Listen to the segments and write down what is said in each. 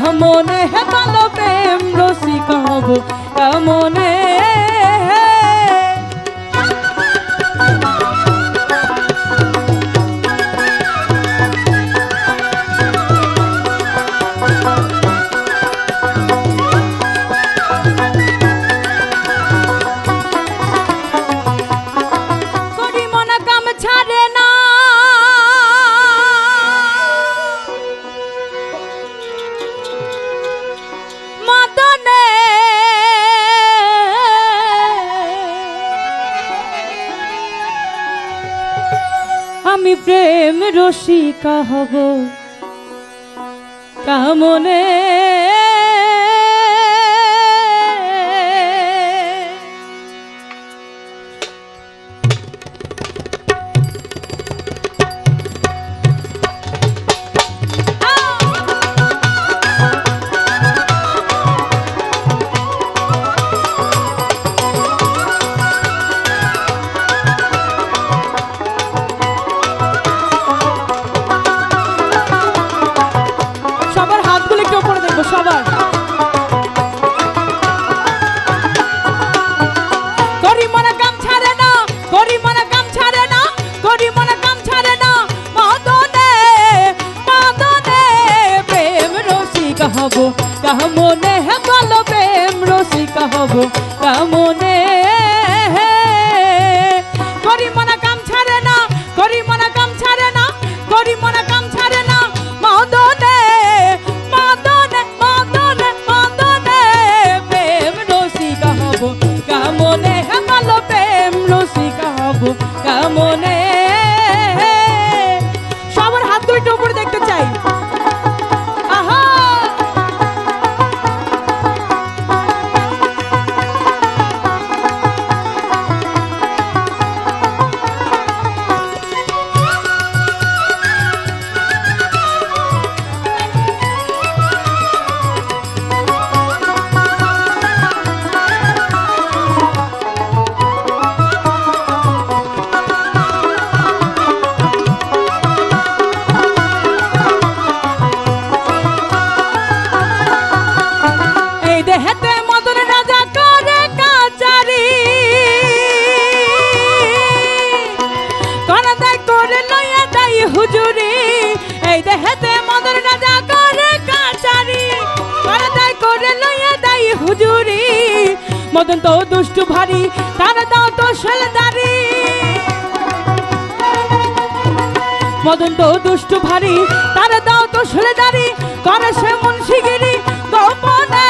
কেমনে হে ভালো প্রেম রসিক হব কেমনে রসিকা হব। কামনে হব? কামনে হে বলো প্রেম রসিক হব? কামনে করি মনে কাম ছাড়ে না করি মনে কাম ছাড়ে না করি মনে কাম ছাড়ে না। মাদনে মাদনে মাদনে মাদনে প্রেম রসিক হব। কামনে হে ভালো প্রেম রসিক মদন তো দুষ্টু ভারী, তার দাও তো শেলদারি। মদন তো দুষ্টু ভারী, তার দাও তো শেলদারি। করে সে মুন্সিগিরি? গোপনে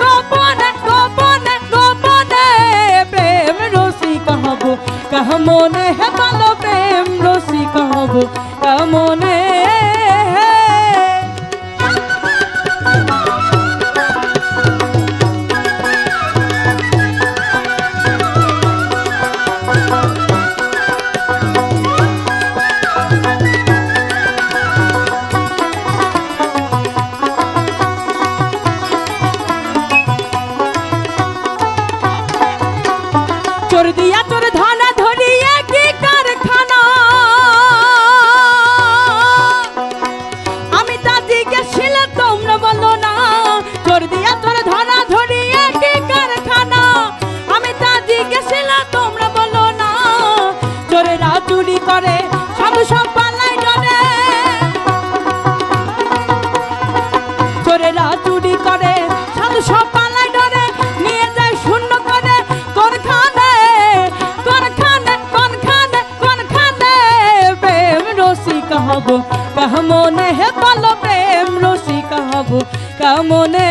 গোপনে গোপনে গোপনে প্রেম রসিক হব। কামনে হে ভালো প্রেম রসি হব? কামনে চোর দিয়া হব কামনে হে বলো প্রেম রসিক হব কামনে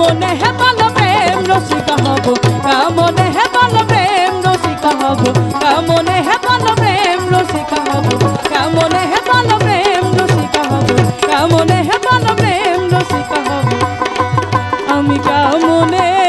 মনে হে বল প্রেম, রসিকা হব। কামনে হে বল প্রেম, রসিকা হব। কামনে হে বল প্রেম, রসিকা হব। কামনে হে বল প্রেম, রসিকা হব। কামনে হে বল প্রেম, রসিকা হব। আমি কামনে